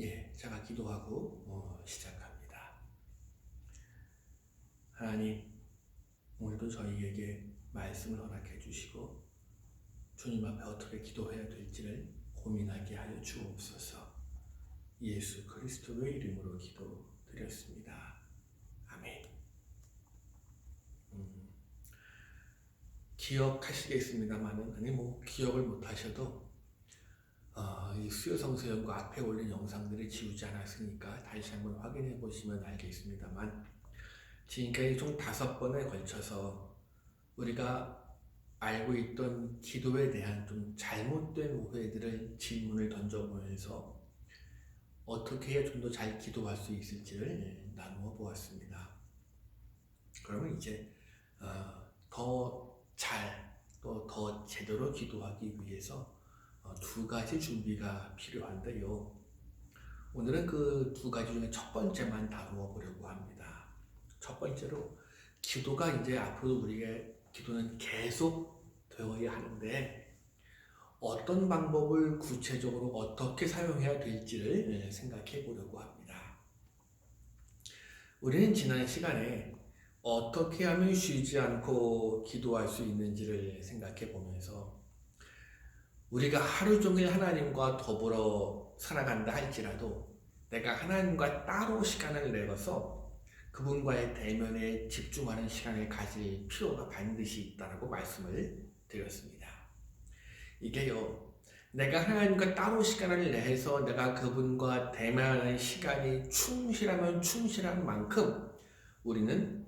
예, 제가 기도하고 어, 시작합니다. 하나님, 오늘도 저희에게 말씀을 허락해 주시고 주님 앞에 어떻게 기도해야 될지를 고민하게 하여 주옵소서. 예수 그리스도의 이름으로 기도드렸습니다. 아멘. 음, 기억하시겠습니다만은 아니 뭐 기억을 못 하셔도 어, 이 수요성서연구 앞에 올린 영상들을 지우지 않았으니까 다시 한번 확인해 보시면 알겠습니다만 지금까지 총 다섯 번에 걸쳐서 우리가 알고 있던 기도에 대한 좀 잘못된 오해들을 질문을 던져보면서 어떻게 해야 좀 더 잘 기도할 수 있을지를 나누어 보았습니다. 그러면 이제 어, 더잘 또 더 제대로 기도하기 위해서 어, 두 가지 준비가 필요한데요. 오늘은 그 두 가지 중에 첫 번째만 다루어 보려고 합니다. 첫 번째로 기도가 이제 앞으로 우리의 기도는 계속 되어야 하는데 어떤 방법을 구체적으로 어떻게 사용해야 될지를 예, 생각해 보려고 합니다. 우리는 지난 시간에 어떻게 하면 쉬지 않고 기도할 수 있는지를 생각해 보면서 우리가 하루 종일 하나님과 더불어 살아간다 할지라도 내가 하나님과 따로 시간을 내어서 그분과의 대면에 집중하는 시간을 가질 필요가 반드시 있다라고 말씀을 드렸습니다. 이게요, 내가 하나님과 따로 시간을 내서 내가 그분과 대면하는 시간이 충실하면 충실한 만큼 우리는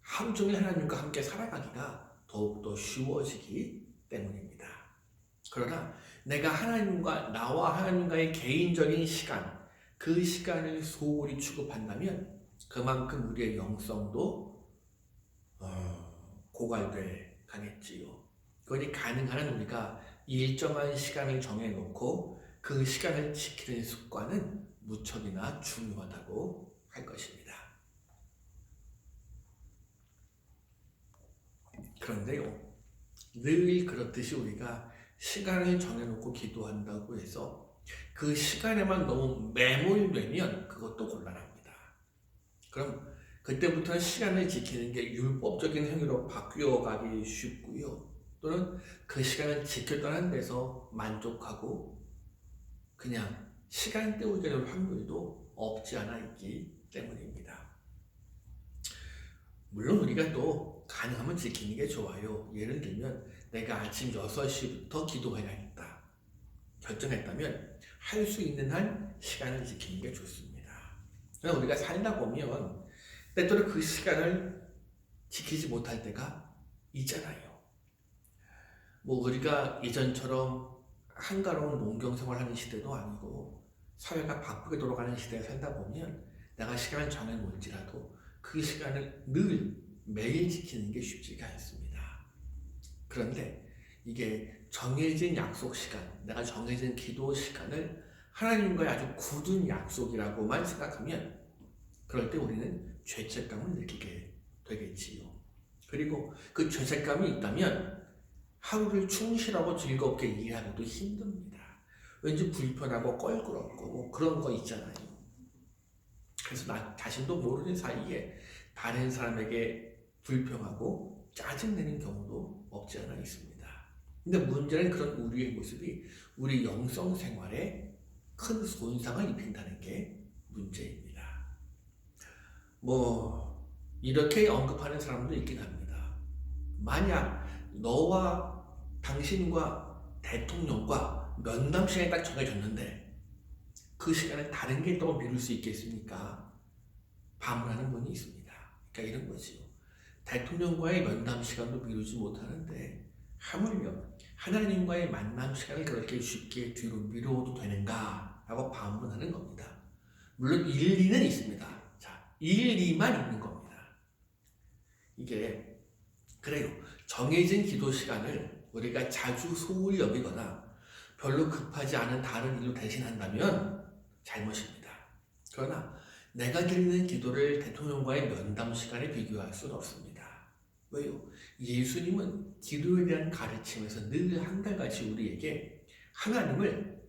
하루 종일 하나님과 함께 살아가기가 더욱더 쉬워지기 때문입니다. 그러나 내가 하나님과 나와 하나님과의 개인적인 시간, 그 시간을 소홀히 취급한다면 그만큼 우리의 영성도 어, 고갈돼 가겠지요. 그러니 가능한 한 우리가 일정한 시간을 정해놓고 그 시간을 지키는 습관은 무척이나 중요하다고 할 것입니다. 그런데요, 늘 그렇듯이 우리가 시간을 정해놓고 기도한다고 해서 그 시간에만 너무 매몰되면 그것도 곤란합니다. 그럼 그때부터는 시간을 지키는 게 율법적인 행위로 바뀌어 가기 쉽고요. 또는 그 시간을 지켰다는 데서 만족하고 그냥 시간 때우게 될 확률도 없지 않아 있기 때문입니다. 물론 우리가 또 가능하면 지키는 게 좋아요. 예를 들면 내가 아침 6시부터 기도해야겠다. 결정했다면 할 수 있는 한 시간을 지키는 게 좋습니다. 그러나 우리가 살다 보면 때때로 그 시간을 지키지 못할 때가 있잖아요. 뭐 우리가 예전처럼 한가로운 농경 생활하는 시대도 아니고 사회가 바쁘게 돌아가는 시대에 살다 보면 내가 시간을 정해 놓을지라도 그 시간을 늘 매일 지키는 게 쉽지가 않습니다. 그런데 이게 정해진 약속 시간, 내가 정해진 기도 시간을 하나님과의 아주 굳은 약속이라고만 생각하면 그럴 때 우리는 죄책감을 느끼게 되겠지요. 그리고 그 죄책감이 있다면 하루를 충실하고 즐겁게 이해하기도 힘듭니다. 왠지 불편하고 껄끄럽고 뭐 그런 거 있잖아요. 그래서 나 자신도 모르는 사이에 다른 사람에게 불평하고 짜증내는 경우도 없지 않아 있습니다. 근데 문제는 그런 우리의 모습이 우리 영성 생활에 큰 손상을 입힌다는 게 문제입니다. 뭐 이렇게 언급하는 사람도 있긴 합니다. 만약 너와 당신과 대통령과 면담 시간이 딱 정해졌는데 그 시간에 다른 게 또 미룰 수 있겠습니까? 반문하는 분이 있습니다. 그러니까 이런 거지요. 대통령과의 면담 시간도 미루지 못하는데 하물며 하나님과의 만남 시간을 그렇게 쉽게 뒤로 미뤄도 되는가? 라고 반문하는 겁니다. 물론 일리는 있습니다. 자, 일리만 있는 겁니다. 이게 그래요. 정해진 기도 시간을 우리가 자주 소홀히 여기거나 별로 급하지 않은 다른 일로 대신한다면 잘못입니다. 그러나 내가 드리는 기도를 대통령과의 면담 시간에 비교할 수는 없습니다. 왜요? 예수님은 기도에 대한 가르침에서 늘 한달같이 우리에게 하나님을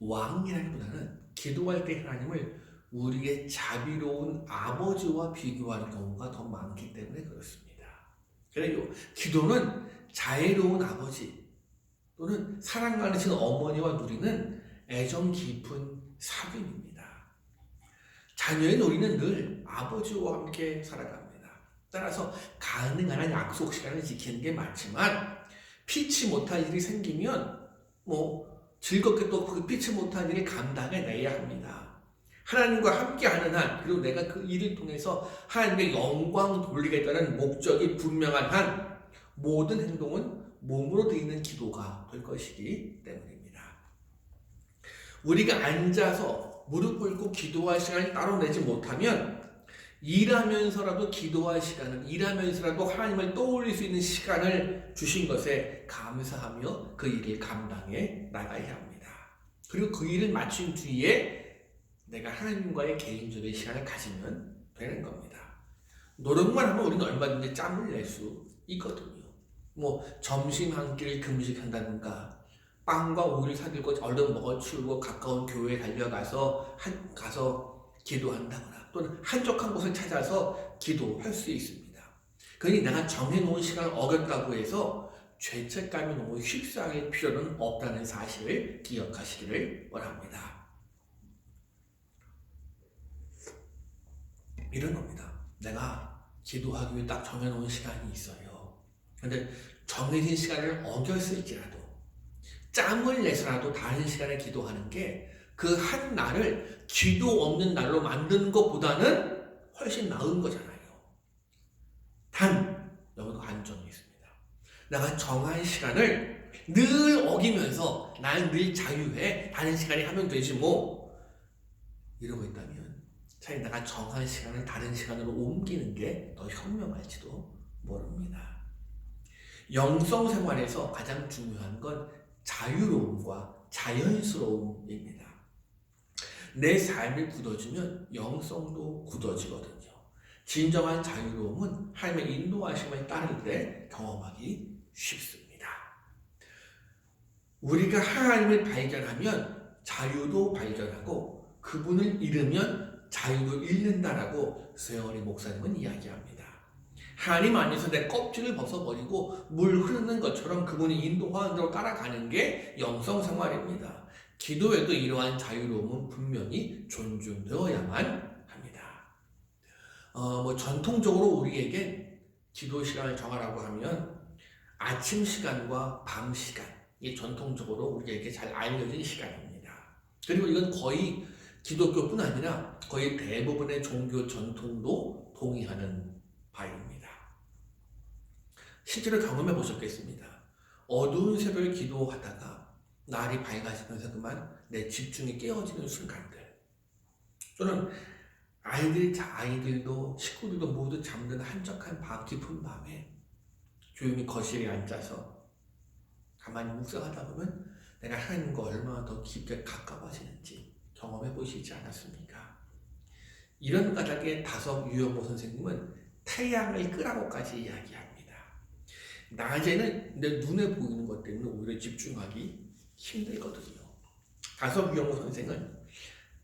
왕이라기보다는 기도할 때 하나님을 우리의 자비로운 아버지와 비교하는 경우가 더 많기 때문에 그렇습니다. 그래요. 기도는 자애로운 아버지 또는 사랑 가르치는 어머니와 누리는 애정 깊은 사귐입니다. 자녀의 우리는 늘 아버지와 함께 살아갑니다. 따라서 가능한 한 약속 시간을 지키는 게 맞지만 피치 못할 일이 생기면 뭐 즐겁게 또 그 피치 못할 일을 감당해 내야 합니다. 하나님과 함께하는 한 그리고 내가 그 일을 통해서 하나님의 영광 돌리겠다는 목적이 분명한 한 모든 행동은 몸으로 드리는 기도가 될 것이기 때문입니다. 우리가 앉아서 무릎 꿇고 기도할 시간을 따로 내지 못하면 일하면서라도 기도할 시간을 일하면서라도 하나님을 떠올릴 수 있는 시간을 주신 것에 감사하며 그 일을 감당해 나가야 합니다. 그리고 그 일을 마친 뒤에 내가 하나님과의 개인적인 시간을 가지면 되는 겁니다. 노력만 하면 우리는 얼마든지 짬을 낼 수 있거든요. 뭐 점심 한 끼를 금식한다든가 빵과 우유를 사들고 얼른 먹어 치우고 가까운 교회에 달려가서 한 가서 기도한다거나 또는 한적한 곳을 찾아서 기도할 수 있습니다. 그러니 내가 정해놓은 시간을 어겼다고 해서 죄책감이 너무 휩싸일 필요는 없다는 사실을 기억하시기를 원합니다. 이런 겁니다. 내가 기도하기 위해 딱 정해놓은 시간이 있어요. 근데 정해진 시간을 어겼을지라도 짬을 내서라도 다른 시간에 기도하는 게 그 한 날을 기도 없는 날로 만드는 것보다는 훨씬 나은 거잖아요. 단, 여기도 한점이 있습니다. 내가 정한 시간을 늘 어기면서 나는 늘 자유해. 다른 시간에 하면 되지 뭐. 이러고 있다면 차라리 내가 정한 시간을 다른 시간으로 옮기는 게 더 현명할지도 모릅니다. 영성 생활에서 가장 중요한 건 자유로움과 자연스러움입니다. 내 삶이 굳어지면 영성도 굳어지거든요. 진정한 자유로움은 하나님의 인도하심을 따를 때 경험하기 쉽습니다. 우리가 하나님을 발견하면 자유도 발견하고 그분을 잃으면 자유도 잃는다라고 세월이 목사님은 이야기합니다. 하나님 안에서 내 껍질을 벗어버리고 물 흐르는 것처럼 그분이 인도하는 대로 따라가는 게 영성 생활입니다. 기도에도 이러한 자유로움은 분명히 존중되어야만 합니다. 어, 뭐 전통적으로 우리에게 기도 시간을 정하라고 하면 아침 시간과 밤 시간 이 전통적으로 우리에게 잘 알려진 시간입니다. 그리고 이건 거의 기독교뿐 아니라 거의 대부분의 종교 전통도 동의하는 바입니다. 실제로 경험해 보셨겠습니다. 어두운 새벽에 기도하다가 날이 밝아지면서 그만 내 집중이 깨어지는 순간들 또는 아이들, 아이들도 식구들도 모두 잠드는 한적한 밤 깊은 밤에 조용히 거실에 앉아서 가만히 묵상하다 보면 내가 하나님과 얼마나 더 깊게 가까워지는지 경험해 보시지 않았습니까? 이런 까닭에 다섯 유영보 선생님은 태양을 끄라고까지 이야기합니다. 낮에는 내 눈에 보이는 것 때문에 오히려 집중하기 힘들거든요. 다섯 유영보 선생은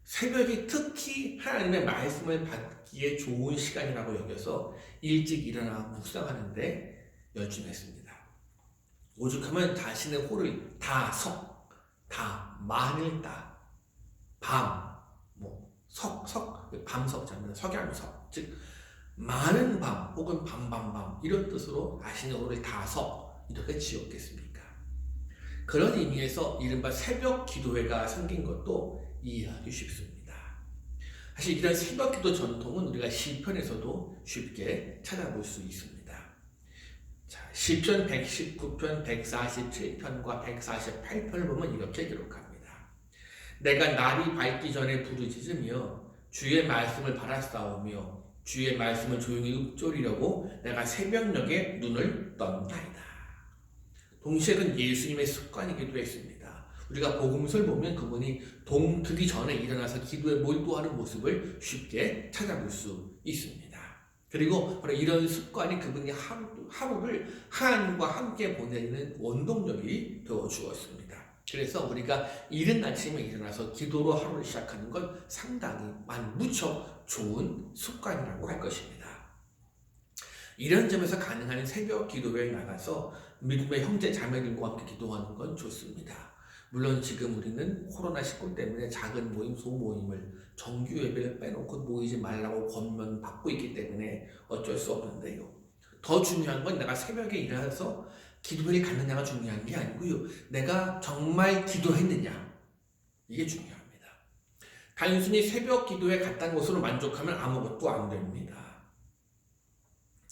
새벽이 특히 하나님의 말씀을 받기에 좋은 시간이라고 여겨서 일찍 일어나 묵상하는데 열중했습니다. 오죽하면 자신의 호를 다 석, 다 만일 따, 밤, 뭐 석, 석, 밤석 자면 석양석, 즉 많은 밤 혹은 밤밤밤 이런 뜻으로 자신의 호를 다 석 이렇게 지었겠습니까? 그런 의미에서 이른바 새벽 기도회가 생긴 것도 이해하기 쉽습니다. 사실 이런 새벽 기도 전통은 우리가 시편에서도 쉽게 찾아볼 수 있습니다. 자, 시편 119편, 147편과 148편을 보면 이렇게 기록합니다. 내가 날이 밝기 전에 부르짖으며 주의 말씀을 바라싸우며 주의 말씀을 조용히 읊조리려고 내가 새벽녘에 눈을 떤다이다. 동시에는 예수님의 습관이기도 했습니다. 우리가 복음서를 보면 그분이 동트기 전에 일어나서 기도에 몰두하는 모습을 쉽게 찾아볼 수 있습니다. 그리고 바로 이런 습관이 그분이 하루, 하루를 하나님과 함께 보내는 원동력이 되어 주었습니다. 그래서 우리가 이른 아침에 일어나서 기도로 하루를 시작하는 건 상당히 만 무척 좋은 습관이라고 할 것입니다. 이런 점에서 가능한 새벽 기도회에 나가서 믿음의 형제 자매들과 함께 기도하는 건 좋습니다. 물론 지금 우리는 코로나19 때문에 작은 모임, 소모임을 정규 예배를 빼놓고 모이지 말라고 권면 받고 있기 때문에 어쩔 수 없는데요. 더 중요한 건 내가 새벽에 일어나서 기도회를 갔느냐가 중요한 게 아니고요. 내가 정말 기도했느냐. 이게 중요합니다. 단순히 새벽 기도에 갔다는 것으로 만족하면 아무것도 안 됩니다.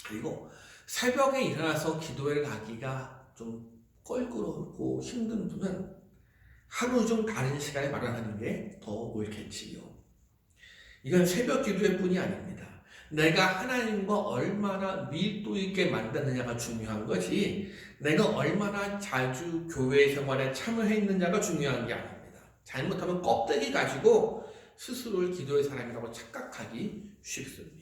그리고 새벽에 일어나서 기도회를 가기가 좀 껄끄럽고 힘든 분은 하루 중 다른 시간에 마련하는 게 더 옳겠지요. 이건 새벽 기도회 뿐이 아닙니다. 내가 하나님과 얼마나 밀도 있게 만드느냐가 중요한 거지, 내가 얼마나 자주 교회 생활에 참여했느냐가 중요한 게 아닙니다. 잘못하면 껍데기 가지고 스스로를 기도의 사람이라고 착각하기 쉽습니다.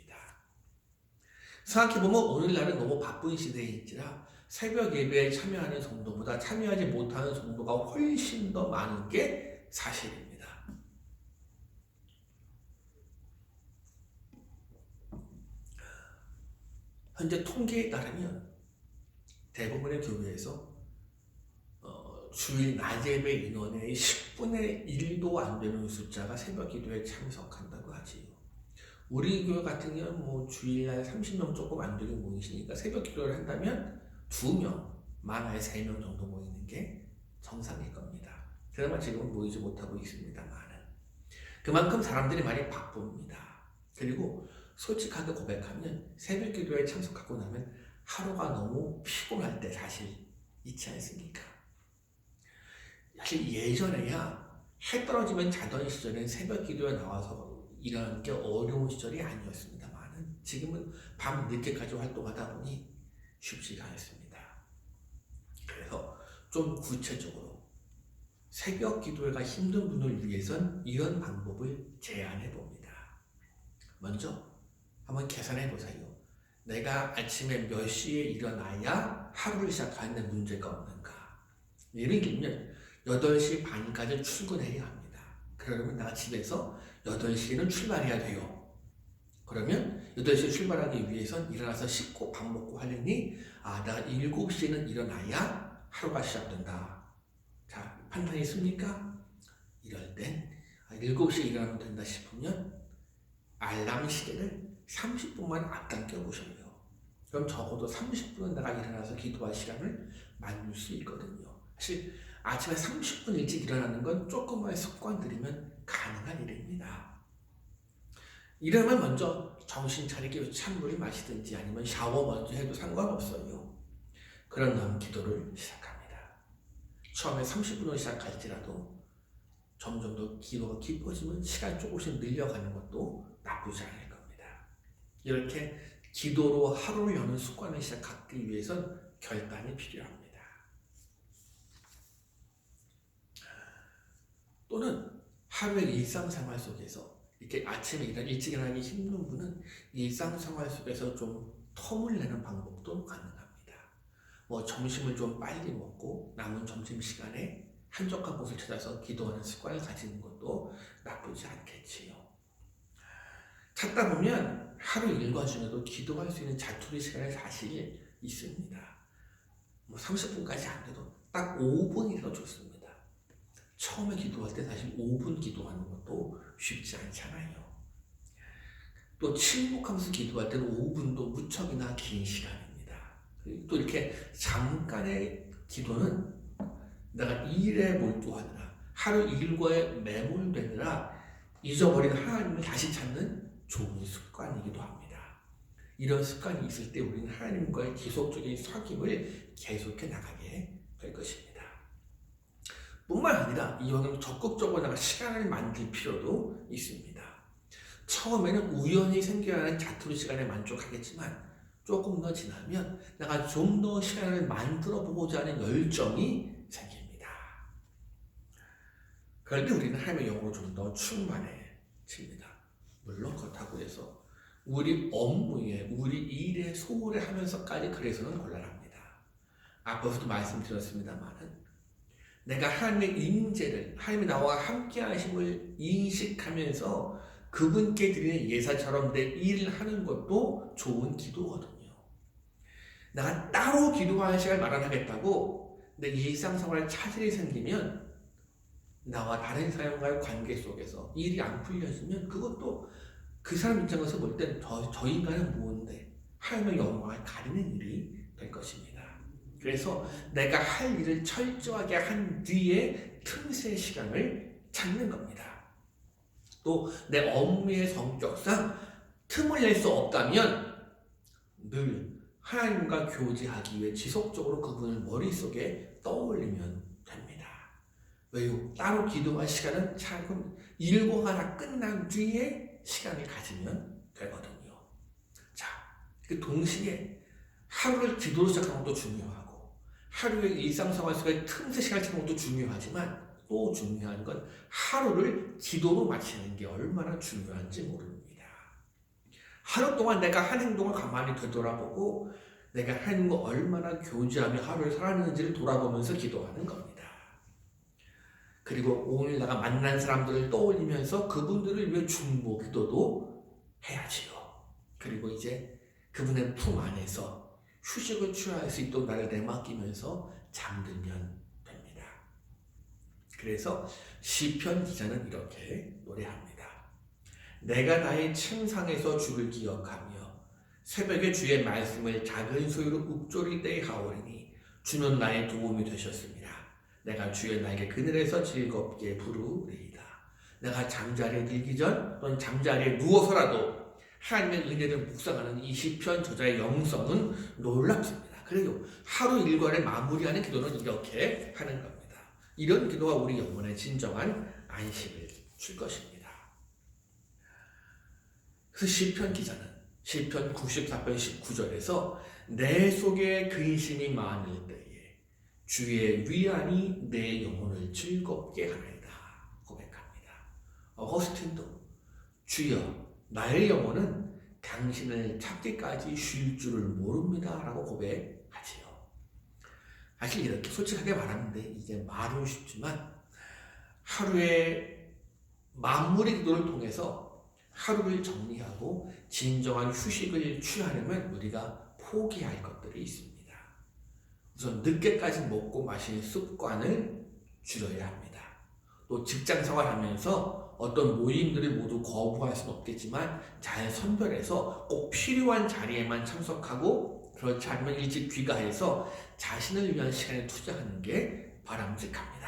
생각해보면 오늘날은 너무 바쁜 시대인지라 새벽 예배에 참여하는 성도보다 참여하지 못하는 성도가 훨씬 더 많은 게 사실입니다. 현재 통계에 따르면 대부분의 교회에서 어, 주일 낮 예배 인원의 10분의 1도 안 되는 숫자가 새벽 기도에 참석한다고 하지요. 우리 교회 같은 경우는 뭐 주일날 30명 조금 안 되게 모이시니까 새벽 기도를 한다면 2명, 많아야 3명 정도 모이는 게 정상일 겁니다. 그나마 지금은 모이지 못하고 있습니다만은. 그만큼 사람들이 많이 바쁩니다. 그리고 솔직하게 고백하면 새벽 기도에 참석하고 나면 하루가 너무 피곤할 때 사실 있지 않습니까? 사실 예전에야 해 떨어지면 자던 시절엔 새벽 기도에 나와서 일하는 게 어려운 시절이 아니었습니다만은 지금은 밤 늦게까지 활동하다 보니 쉽지가 않습니다. 그래서 좀 구체적으로 새벽 기도회가 힘든 분을 위해선 이런 방법을 제안해 봅니다. 먼저 한번 계산해 보세요. 내가 아침에 몇 시에 일어나야 하루를 시작하는데 문제가 없는가? 예를 들면 8시 반까지 출근해야 합니다. 그러면 내가 집에서 8시에는 출발해야 돼요. 그러면 8시에 출발하기 위해선 일어나서 씻고 밥 먹고 하려니 아, 내가 7시에는 일어나야 하루가 시작된다. 자, 판단이 있습니까? 이럴 땐 7시에 아, 일어나면 된다 싶으면 알람 시계를 30분만 앞당겨 보셔요. 그럼 적어도 30분은 내가 일어나서 기도할 시간을 만들 수 있거든요. 사실 아침에 30분 일찍 일어나는 건 조금만 습관 들이면 가능한 일입니다. 이러면 먼저 정신 차리게 찬물을 마시든지 아니면 샤워 먼저 해도 상관없어요. 그런 다음 기도를 시작합니다. 처음에 30분으로 시작할지라도 점점 더 기도가 깊어지면 시간 조금씩 늘려가는 것도 나쁘지 않을 겁니다. 이렇게 기도로 하루를 여는 습관을 시작하기 위해선 결단이 필요합니다. 또는 하루의 일상생활 속에서 이렇게 아침에 일어나 일찍 일어나기 힘든 분은 일상생활 속에서 좀 텀을 내는 방법도 가능합니다. 뭐 점심을 좀 빨리 먹고 남은 점심 시간에 한적한 곳을 찾아서 기도하는 습관을 가지는 것도 나쁘지 않겠지요. 찾다 보면 하루 일과 중에도 기도할 수 있는 자투리 시간이 사실 있습니다. 뭐 30분까지 안 돼도 딱 5분이라도 좋습니다. 처음에 기도할 때 사실 5분 기도하는 것도 쉽지 않잖아요. 또 침묵하면서 기도할 때는 5분도 무척이나 긴 시간입니다. 또 이렇게 잠깐의 기도는 내가 일에 몰두하느라 하루 일과에 매몰되느라 잊어버린 하나님을 다시 찾는 좋은 습관이기도 합니다. 이런 습관이 있을 때 우리는 하나님과의 지속적인 사귐을 계속해 나가게. 뿐만 아니라 이왕이면 적극적으로 나가 시간을 만들 필요도 있습니다. 처음에는 우연히 생겨야 하는 자투리 시간에 만족하겠지만 조금 더 지나면 내가 좀 더 시간을 만들어 보고자 하는 열정이 생깁니다. 때 우리는 하나님의 영으로 좀 더 충만해집니다. 물론 그렇다고 해서 우리 업무에, 우리 일에 소홀히 하면서까지 그래서는 곤란합니다. 앞서도 말씀드렸습니다만은 내가 하나님의 임재를 하나님이 나와 함께 하심을 인식하면서 그분께 드리는 예사처럼 내 일을 하는 것도 좋은 기도거든요. 내가 따로 기도하는 시간을 마련하겠다고 내 일상생활에 차질이 생기면 나와 다른 사람과의 관계 속에서 일이 안 풀려지면 그것도 그 사람 입장에서 볼 땐 저, 저 인간은 뭔데 하나님의 영광을 가리는 일이 될 것입니다. 그래서 내가 할 일을 철저하게 한 뒤에 틈새 시간을 찾는 겁니다. 또 내 업무의 성격상 틈을 낼 수 없다면 늘 하나님과 교제하기 위해 지속적으로 그분을 머릿속에 떠올리면 됩니다. 왜요? 따로 기도할 시간은 차근 일과 하나 끝난 뒤에 시간을 가지면 되거든요. 자, 그 동시에 하루를 기도로 시작하는 것도 중요하고 하루의 일상생활 속에 틈새 시간을 찾는 것도 중요하지만 또 중요한 건 하루를 기도로 마치는 게 얼마나 중요한지 모릅니다. 하루 동안 내가 한 행동을 가만히 되돌아보고 내가 하나님과 얼마나 교제하며 하루를 살았는지를 돌아보면서 기도하는 겁니다. 그리고 오늘 내가 만난 사람들을 떠올리면서 그분들을 위해 중보 기도도 해야지요. 그리고 이제 그분의 품 안에서 휴식을 취할 수 있도록 나를 내맡기면서 잠들면 됩니다. 그래서 시편 기자는 이렇게 노래합니다. 내가 나의 침상에서 주를 기억하며 새벽에 주의 말씀을 작은 소리로 읊조릴 때에 하오리니 주는 나의 도움이 되셨습니다. 내가 주의 날개 그늘에서 즐겁게 부르리이다. 내가 잠자리에 들기 전 또는 잠자리에 누워서라도 하나님의 은혜를 묵상하는 이 시편 저자의 영성은 놀랍습니다. 그래요. 하루 일과를 마무리하는 기도는 이렇게 하는 겁니다. 이런 기도가 우리 영혼에 진정한 안식을 줄 것입니다. 그래서 시편 기자는 시편 94편 19절에서 내 속에 근심이 많을 때에 주의 위안이 내 영혼을 즐겁게 하나이다 고백합니다. 어거스틴도 주여 나의 영혼은 당신을 찾기까지 쉴 줄을 모릅니다 라고 고백하지요. 사실 이렇게 솔직하게 말하는데 이제 말은 쉽지만 하루의 마무리 기도를 통해서 하루를 정리하고 진정한 휴식을 취하려면 우리가 포기할 것들이 있습니다. 우선 늦게까지 먹고 마시는 습관을 줄여야 합니다. 또 직장 생활하면서 어떤 모임들을 모두 거부할 수는 없겠지만 잘 선별해서 꼭 필요한 자리에만 참석하고 그렇지 않으면 일찍 귀가해서 자신을 위한 시간을 투자하는 게 바람직합니다.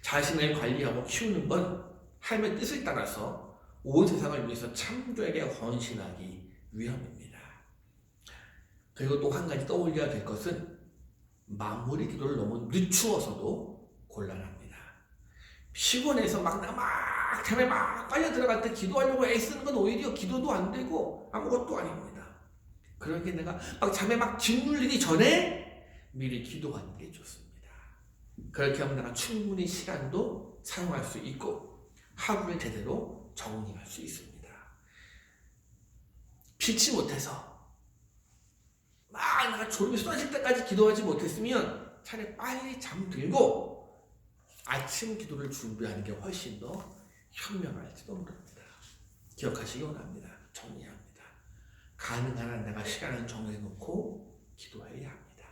자신을 관리하고 키우는 건 하나님의 뜻을 따라서 온 세상을 위해서 창조에게 헌신하기 위함입니다. 그리고 또 한 가지 떠올려야 될 것은 마무리 기도를 너무 늦추어서도 곤란합니다. 피곤해서 막, 막, 잠에 막 빨려 들어갈 때 기도하려고 애쓰는 건 오히려 기도도 안 되고 아무것도 아닙니다. 그러게 내가 막 잠에 막 짓눌리기 전에 미리 기도하는 게 좋습니다. 그렇게 하면 내가 충분히 시간도 사용할 수 있고 하루를 제대로 정리할 수 있습니다. 피치 못해서 막 내가 졸음이 쏟아질 때까지 기도하지 못했으면 차라리 빨리 잠들고 아침 기도를 준비하는 게 훨씬 더 현명할지도 모릅니다. 기억하시기 원합니다. 정리합니다. 가능한 한 내가 시간을 정해놓고 기도해야 합니다.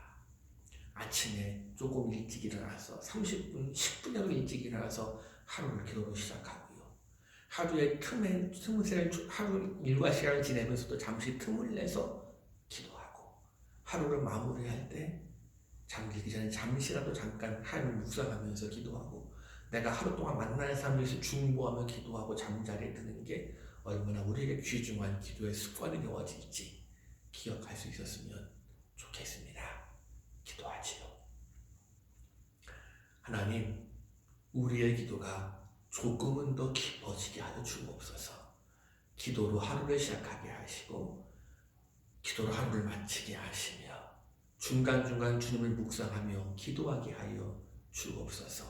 아침에 조금 일찍 일어나서 30분, 10분이라도 일찍 일어나서 하루를 기도로 시작하고요. 하루에 틈에 틈새 하루 일과 시간을 지내면서도 잠시 틈을 내서 기도하고 하루를 마무리할 때 잠들기 전에 잠시라도 잠깐 하나님을 묵상하면서 기도하고 내가 하루 동안 만나는 사람들에서 중보하며 기도하고 잠자리에 드는 게 얼마나 우리에게 귀중한 기도의 습관이 되어질지 기억할 수 있었으면 좋겠습니다. 기도하지요. 하나님, 우리의 기도가 조금은 더 깊어지게 하여 주옵소서. 기도로 하루를 시작하게 하시고, 기도로 하루를 마치게 하시며, 중간중간 주님을 묵상하며 기도하게 하여 주옵소서.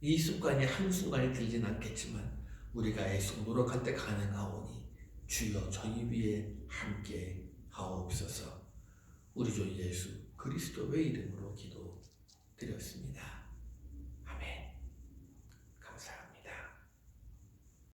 이 습관이 한순간에 들진 않겠지만 우리가 애써 노력할 때 가능하오니 주여 저희 위에 함께 하옵소서. 우리 주 예수 그리스도의 이름으로 기도드립니다. 드렸습니다.